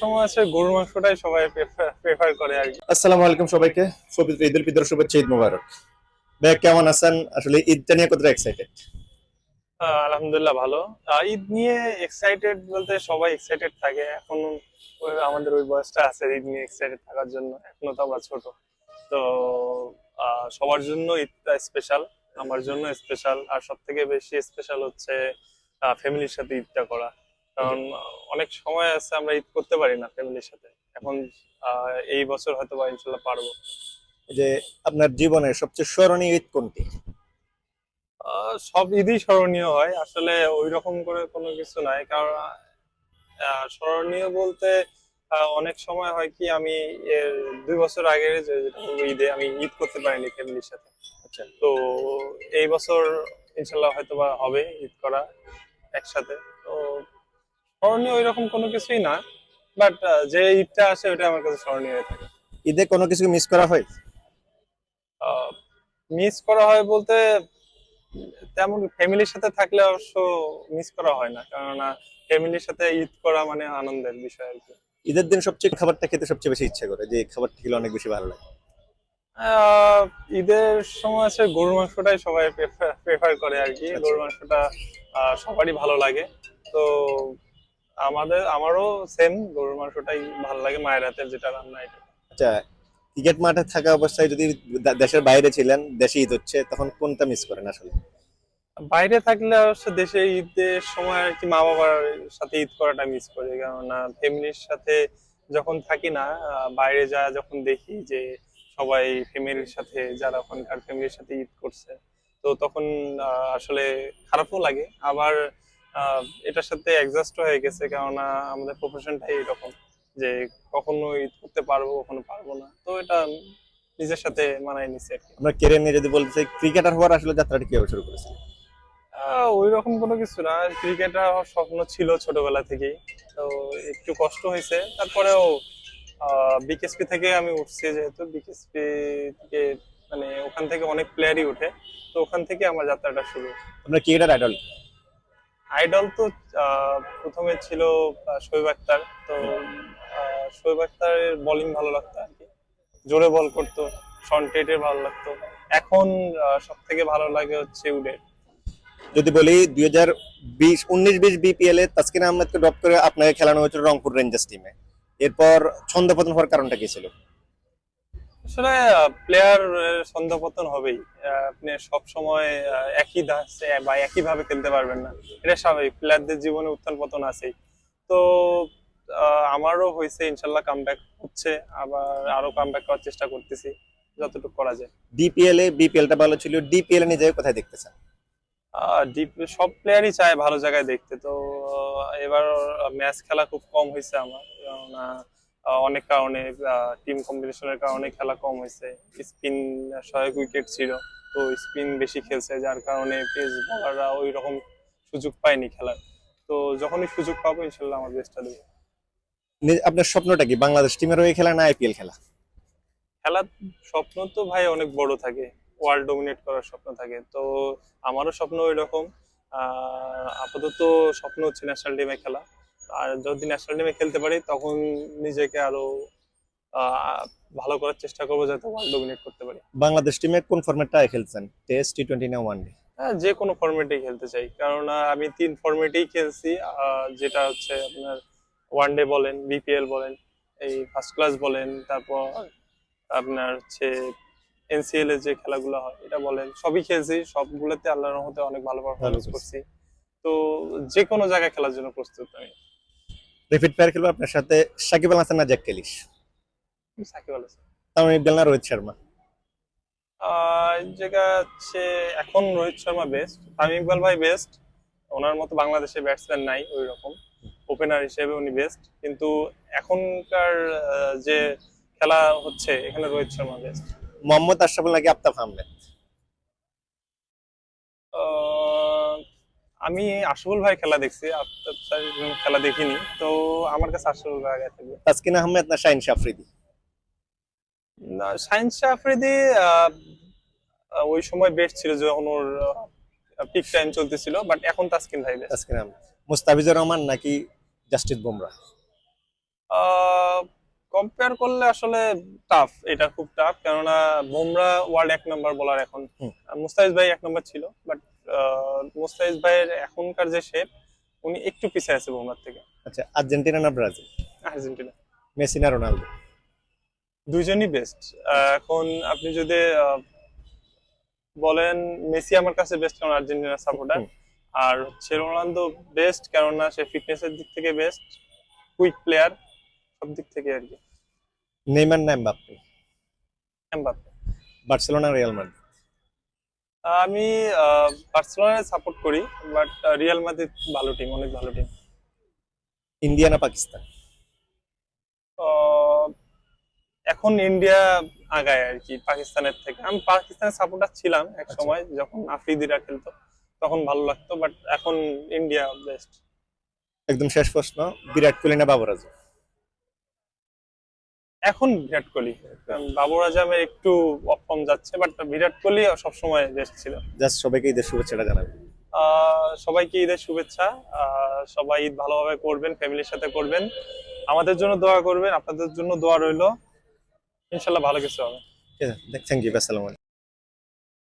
সময় আছে গরুর মাংসটাই সবাই প্রেফার করে আর কি। আসসালামু আলাইকুম সবাইকে। ঈদ উল ফিতর শুভেচ্ছা ঈদ মোবারক। ভাই কেমন আছেন? আসলে ঈদটা নিয়ে কতটা এক্সাইটেড আহ, আলহামদুলিল্লাহ ভালো। ঈদ নিয়ে এক্সাইটেড বলতে সবাই এক্সাইটেড থাকে। এখন আমাদের ওই বয়সটা আছে ঈদ নিয়ে এক্সাইটেড থাকার জন্য। এখনও তো আমরা ছোট। তো সবার জন্য ঈদটা স্পেশাল আমার জন্য স্পেশাল আর সব থেকে বেশি স্পেশাল হচ্ছে ফ্যামিলির সাথে ঈদটা করা। কারণ অনেক সময় আছে আমরা ঈদ করতে পারি না ফ্যামিলির সাথে। এখন এই বছর হয়তো বা ইনশাল্লাহ পারব। যে আপনার জীবনের সবচেয়ে স্মরণীয় ঈদ কোনটি? সব ঈদই স্মরণীয় হয়। আসলে ওই রকম করে কোনো কিছু নাই। কারণ স্মরণীয় বলতে অনেক সময় হয় কি আমি এর দুই বছর আগের যে ঈদে আমি ঈদ করতে পারিনি ফ্যামিলির সাথে। আচ্ছা। তো এই বছর ইনশাল্লাহ হয়তো বা হবে ঈদ করা একসাথে। তো স্মরণীয় ওই রকম কোনো কিছুই না বাট যে ঈদটা আসে ওটা আমার কাছে স্মরণীয় হয়ে থাকে। ঈদে কোনো কিছু মিস করা হয়? মিস করা হয় বলতে তেমন ফ্যামিলির সাথে থাকলে অবশ্য মিস করা হয় না কেননা ফ্যামিলির সাথে ঈদ করা মানে আনন্দের বিষয় আর কি। ঈদের দিন সবচেয়ে খাবারটা খেতে সবচেয়ে বেশি ইচ্ছা করে যে খাবারটা খেলে অনেক বেশি ভালো লাগে। আহ, ঈদের সময় আছে গরুর মাংসটাই সবাই প্রেফার করে আর কি। আচ্ছা। গরুর মাংসটা সবারই ভালো লাগে। তো আমাদের আমারও সেম গরুর মাংসটাই ভালো লাগে মায়ের হাতের যেটা রান্না এটা। আচ্ছা ক্রিকেট মাঠে থাকা অবস্থায় যদি দেশের বাইরে ছিলেন দেশে ঈদ হচ্ছে তখন কোনটা মিস করেন আসলে? বাইরে থাকলে অবশ্য দেশে ঈদের সময় আর কি মা বাবার সাথে ঈদ করাটা মিস করি কেননা ফ্যামিলির সাথে যখন থাকি না বাইরে যা যখন দেখি যে সবাই ফ্যামিলির সাথে যারা ওখানকার ফ্যামিলির সাথে ঈদ করছে তো তখন আসলে খারাপও লাগে। আবার এটার সাথে অ্যাডজাস্ট হয়ে গেছে কেননা আমাদের প্রফেশনটাই এরকম যে কখনো ঈদ করতে পারব কখনো পারব না। তো এটা নিজের সাথে মানায় নিছে আর কি। আমরা কেরিয়ার নিয়ে যদি বলতে চাই ক্রিকেটার হওয়ার আসলে যাত্রাটা কীভাবে শুরু করেছিলেন? ওই রকম কোনো কিছু না। ক্রিকেটার হওয়ার স্বপ্ন ছিল ছোটবেলা থেকেই। তো একটু কষ্ট হয়েছে। তারপরেও বিকেএসপি থেকে আমি উঠছি যেহেতু। বিকেএসপি থেকে মানে ওখান থেকে অনেক প্লেয়ারই উঠে। তো ওখান থেকে আমার যাত্রাটা শুরু। আপনার ক্রিকেটার আইডল আইডল তো প্রথমে ছিল শোয়েব আক্তার। তো শোয়েব আক্তারের বোলিং ভালো লাগতো আর কি। জোরে বল করতো শর্টেটের ভালো লাগতো। এখন সব থেকে ভালো লাগে হচ্ছে উডের। যদি বলি, দুই হাজার বিশ, উনিশ বিশ বিপিএল এ তাসকিন আহমেদকে ড্রপ করে আপনাকে খেলানো হয়েছিল রংপুর রেঞ্জার্স টিমে এরপর ছন্দপতন হওয়ার কারণটা কি ছিল? আসলে প্লেয়ার সন্ধ্যাপতন হবেই। আপনি সব সময় একই ধাঁচে বা একই ভাবে খেলতে পারবেন না। এটা স্বাভাবিক। প্লেয়ারদের জীবনে উত্থান পতন আছেই। তো আমারও হয়েছে ইনশাল্লাহ কামব্যাক হচ্ছে। আবার আরও কামব্যাক করার চেষ্টা করতেছি যতটুকু করা যায়। ডিপিএল এ বিপিএলটা ভালো ছিল। ডিপিএল এ নিজে কোথায় আহ, ডিপ সব প্লেয়ারই চায় ভালো জায়গায় দেখতে। তো এবার ম্যাচ খেলা খুব কম হয়েছে আমার। অনেক কারণে টিম কম্বিনেশনের কারণে খেলা কম হয়েছে। স্পিন সহায়ক উইকেট ছিল তো স্পিন বেশি খেলছে যার কারণে পেস বলাররা ওই রকম সুযোগ পায়নি খেলার। তো যখনই সুযোগ পাবো ইনশাল্লাহ আমার বেস্টটা দেবো। আপনার স্বপ্নটা কি? বাংলাদেশ টিমের হয়ে খেলা না আইপিএল খেলা? খেলার স্বপ্ন তো ভাই অনেক বড় থাকে ওয়ার্ল্ড ডোমিনেট করার স্বপ্ন থাকে। তো আমারও স্বপ্ন ওই রকম আপাতত স্বপ্ন হচ্ছে ন্যাশনাল টিমে খেলা। আর যদি ন্যাশনাল টিমে খেলতে পারি তখন নিজেকে আরও ভালো করার চেষ্টা করব যাতে ওয়ার্ল্ড ডোমিনেট করতে পারি। বাংলাদেশ টিমে কোন ফরম্যাটটা খেলছেন? টেস্ট টি টোয়েন্টি না ওয়ান ডে হ্যাঁ যে কোনো ফরম্যাটেই খেলতে চাই। কারণ আমি তিন ফরম্যাটেই খেলছি যেটা হচ্ছে আপনার ওয়ান ডে বলেন বিপিএল বলেন এই ফার্স্ট ক্লাস বলেন তারপর আপনার হচ্ছে এনসিএল এর যে খেলাগুলো হয় এটা বলেন সবই খেলছি। সবগুলোতে আল্লাহর রহমতে অনেক ভালো পারফরমেন্স। করছি। তো যে কোনো জায়গায় খেলার জন্য প্রস্তুত আমি। রিপিট প্লেয়ার খেলব আপনার সাথে সাকিব আল হাসান না জ্যাক কেলিশ সাকিব আল হাসান। তামিম ইকবাল না রোহিত শর্মা? জায়গা হচ্ছে এখন রোহিত শর্মা বেস্ট তামিম ইকবাল ভাই বেস্ট ওনার মতো বাংলাদেশে ব্যাটসম্যান নাই ওই রকম ওপেনার হিসেবে উনি বেস্ট কিন্তু এখনকার যে খেলা হচ্ছে এখানে রোহিত শর্মা বেস্ট মোহাম্মদ আশরাফুল নাকি আফতাব আহমেদ? আমি আশরাফুল ভাই খেলা দেখছি খেলা দেখিনি তো আমার কাছে আশরাফুল ভাই আগে থাকবে। তাসকিন আহমেদ না শাহিন শাফরিদি? না সায়েন্স আফ্রিদি ওই সময় বেস্ট ছিল যখন ওর পিক টাইম চলতেছিল বাট এখন তাসকিন ভাই। তাসকিন আহমেদ। মুস্তাফিজুর রহমান নাকি জাস্টিস বুমরা? কম্পেয়ার করলে আসলে টাফ এটা খুব টাফ কেননা বুমরা ওয়ার্ল্ড এক নম্বর বলার এখন। মুস্তাফিজ ভাই এক নম্বর ছিল বাট মুস্তাফিজ ভাইয়ের এখনকার যে শেপ উনি একটু পিছিয়ে আছে বুমরার থেকে। আচ্ছা আর্জেন্টিনা না ব্রাজিল? আর্জেন্টিনা। মেসি না রোনালদো? দুইজনই বেস্ট এখন আপনি যদি বলেন মেসি আমার কাছে বেস্ট কারণ আর্জেন্টিনার সাপোর্টার আর হচ্ছে রোনালদো বেস্ট কেননা সে ফিটনেসের দিক থেকে বেস্ট কুইক প্লেয়ার সব দিক থেকে আর কি। নেইমার না Mbappe? Mbappe. Barcelona Real Madrid? আমি বার্সেলোনায় সাপোর্ট করি বাট রিয়াল মাদ্রিদ ভালো টিম অনেক ভালো টিম ইন্ডিয়া না পাকিস্তান এখন ইন্ডিয়া আগায় আর কি পাকিস্তানের থেকে। আমি পাকিস্তানের সাপোর্টার ছিলাম এক আচ্ছা। সময় যখন আফ্রিদিরা খেলতো তখন ভালো লাগতো বাট এখন ইন্ডিয়া বেস্ট একদম শেষ প্রশ্ন বিরাট কোহলি না বাবর আজম? এখন বিরাট কোহলি। বাবর আজমের একটু অফ ফর্ম যাচ্ছে বাট বিরাট কোহলি সবসময় বেস্ট ছিল। জাস্ট সবাইকে ঈদের শুভেচ্ছাটা জানাবেন। সবাইকে ঈদের শুভেচ্ছা। আহ, সবাই ঈদ ভালোভাবে করবেন ফ্যামিলির সাথে করবেন। আমাদের জন্য দোয়া করবেন আপনাদের জন্য দোয়া রইল। ইনশাল্লাহ ভালো কিছু হবে। ঠিক আছে থ্যাংক ইউ আসসালামু আলাইকুম।